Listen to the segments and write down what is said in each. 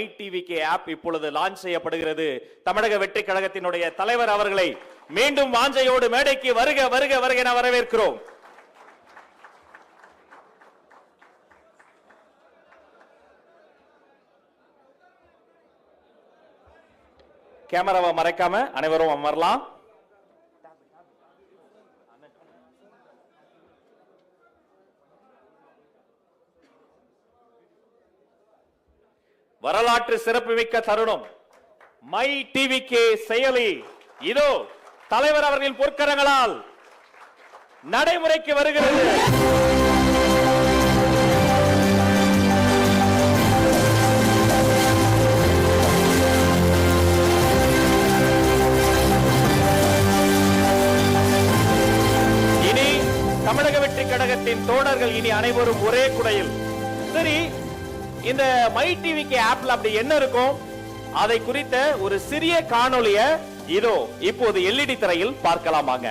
TVK app இப்பொழுது launch செய்யப்படுகிறது. தமிழக வெற்றி கழகத்தினுடைய தலைவர் அவர்களை மீண்டும் வாஞ்சையோடு மேடைக்கு வருக வருக வருக என வரவேற்கிறோம். கேமராவை மறைக்காம அனைவரும் அமரலாம். வரலாற்று சிறப்புமிக்க தருணம். மை டிவிகே செயலி. இதோ தலைவர் அவர்களின் பொற்கரங்களால் நடைமுறைக்கு வருகிறது. இனி தமிழக வெற்றி கழகத்தின் தோழர்கள் இனி அனைவரும் ஒரே குடையில். சரி இந்த மை டிவிக்கு ஆப்ல அப்படி என்ன இருக்கும்? அதை குறித்த ஒரு சிறிய காணொளிய இதோ இப்போது எல்இடி திரையில் பார்க்கலாமாங்க.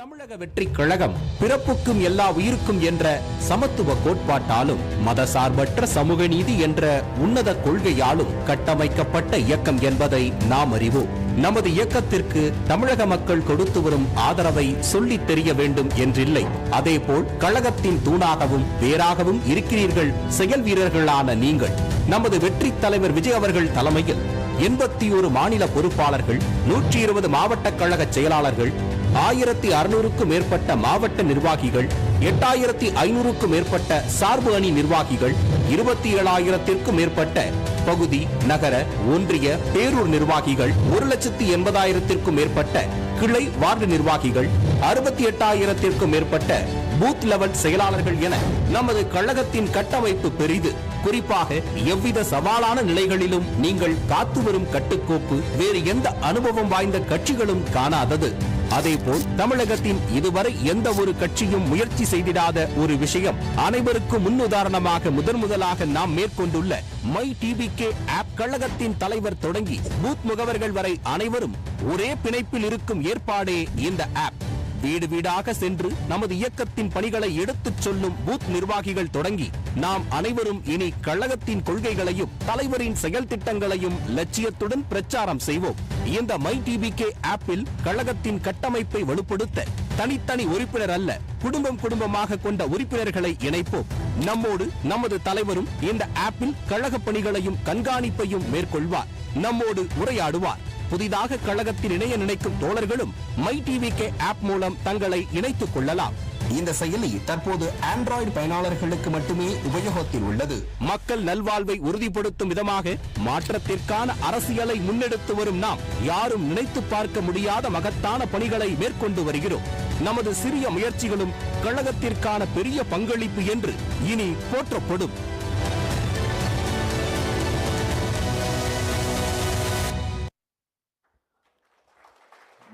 தமிழக வெற்றி கழகம் பிறப்புக்கும் எல்லா உயிருக்கும் என்ற சமத்துவ கோட்பாட்டாலும் மதசார்பற்ற சமூக நீதி என்ற உன்னத கொள்கையாலும் கட்டமைக்கப்பட்ட இயக்கம் என்பதை நாம் அறிவோம். நமது இயக்கத்திற்கு தமிழக மக்கள் கொடுத்து வரும் ஆதரவை சொல்லி தெரிய வேண்டும் என்றில்லை. அதேபோல் கழகத்தின் தூணாகவும் வேறாகவும் இருக்கிறீர்கள் செயல் வீரர்களான நீங்கள். நமது வெற்றி தலைவர் விஜய் அவர்கள் தலைமையில் எண்பத்தி ஒரு மாநில பொறுப்பாளர்கள் நூற்றி இருபது மாவட்ட கழக செயலாளர்கள் ஆயிரத்தி அறுநூறுக்கும் மேற்பட்ட மாவட்ட நிர்வாகிகள் எட்டாயிரத்தி ஐநூறுக்கும் மேற்பட்ட சார்பு அணி நிர்வாகிகள் இருபத்தி ஏழாயிரத்திற்கும் மேற்பட்ட பகுதி நகர ஒன்றிய பேரூர் நிர்வாகிகள் ஒரு லட்சத்தி எண்பதாயிரத்திற்கும் மேற்பட்ட கிளை வார்டு நிர்வாகிகள் அறுபத்தி எட்டாயிரத்திற்கும் மேற்பட்ட பூத் லெவல் செயலாளர்கள் என நமது கழகத்தின் கட்டமைப்பு பெரிது. குறிப்பாக எவ்வித சவாலான நிலைகளிலும் நீங்கள் காத்து வரும் கட்டுக்கோப்பு வேறு எந்த அனுபவம் வாய்ந்த கட்சிகளும் காணாதது. அதேபோல் தமிழகத்தின் இதுவரை எந்த ஒரு கட்சியும் முயற்சி செய்திடாத ஒரு விஷயம் அனைவருக்கும் முன்னுதாரணமாக முதன் முதலாக நாம் மேற்கொண்டுள்ள மை டிபிகே ஆப் கழகத்தின் தலைவர் தொடங்கி பூத் முகவர்கள் வரை அனைவரும் ஒரே பிணைப்பில் இருக்கும் ஏற்பாடே இந்த ஆப். வீடு வீடாக சென்று நமது இயக்கத்தின் பணிகளை எடுத்துச் சொல்லும் பூத் நிர்வாகிகள் தொடங்கி நாம் அனைவரும் இனி கழகத்தின் கொள்கைகளையும் தலைவரின் செயல் திட்டங்களையும் லட்சியத்துடன் பிரச்சாரம் செய்வோம். இந்த மை டிபிகே ஆப்பில் கழகத்தின் கட்டமைப்பை வலுப்படுத்த தனித்தனி உறுப்பினர் அல்ல குடும்பம் குடும்பமாக கொண்ட உறுப்பினர்களை இணைப்போம். நம்மோடு நமது தலைவரும் இந்த ஆப்பில் கழக பணிகளையும் கண்காணிப்பையும் மேற்கொள்வார். நம்மோடு உரையாடுவார். புதிதாக கழகத்தில் இணைய நினைக்கும் தோழர்களும் மை டிவிகே ஆப் மூலம் தங்களை இணைத்துக் கொள்ளலாம். இந்த செயலி தற்போது ஆண்ட்ராய்டு பயனாளர்களுக்கு மட்டுமே உபயோகத்தில் உள்ளது. மக்கள் நல்வாழ்வை உறுதிப்படுத்தும் விதமாக மாற்றத்திற்கான அரசியலை முன்னெடுத்து வரும் நாம் யாரும் நினைத்து பார்க்க முடியாத மகத்தான பணிகளை மேற்கொண்டு வருகிறோம். நமது சிறிய முயற்சிகளும் கழகத்திற்கான பெரிய பங்களிப்பு என்று இனி போற்றப்படும்.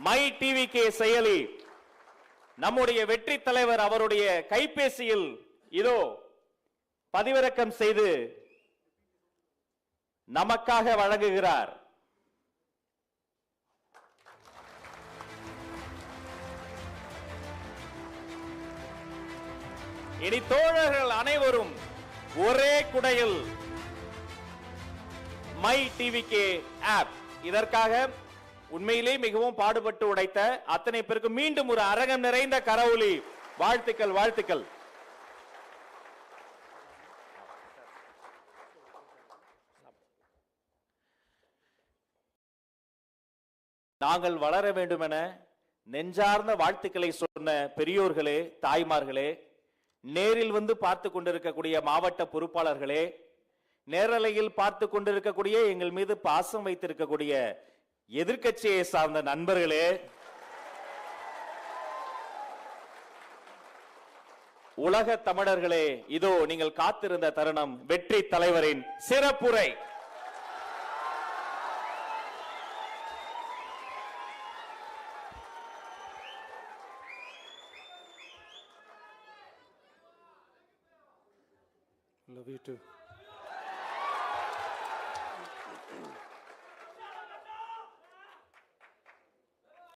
மை டிவி கே செயலி. நம்முடைய வெற்றி தலைவர் அவருடைய கைபேசியில் இதோ பதிவிறக்கம் செய்து நமக்காக வழங்குகிறார். இனி தோழர்கள் அனைவரும் ஒரே குடையில் மை டிவி கே ஆப். இதற்காக உண்மையிலே மிகவும் பாடுபட்டு உடைத்த அத்தனை பேருக்கு மீண்டும் ஒரு அரங்கம் நிறைந்த கரவுளி. வாழ்த்துக்கள் வாழ்த்துக்கள். நாங்கள் வளர வேண்டுமென நெஞ்சார்ந்த வாழ்த்துக்களை சொன்ன பெரியோர்களே தாய்மார்களே நேரில் வந்து பார்த்து கொண்டிருக்கக்கூடிய மாவட்ட பொறுப்பாளர்களே நேரலையில் பார்த்து கொண்டிருக்கக்கூடிய எங்கள் மீது பாசம் வைத்திருக்கக்கூடிய எதிர்க்கட்சியை சார்ந்த நண்பர்களே உலக தமிழர்களே இதோ நீங்கள் காத்திருந்த தருணம் வெற்றி தலைவரின் சிறப்புரை Love you too.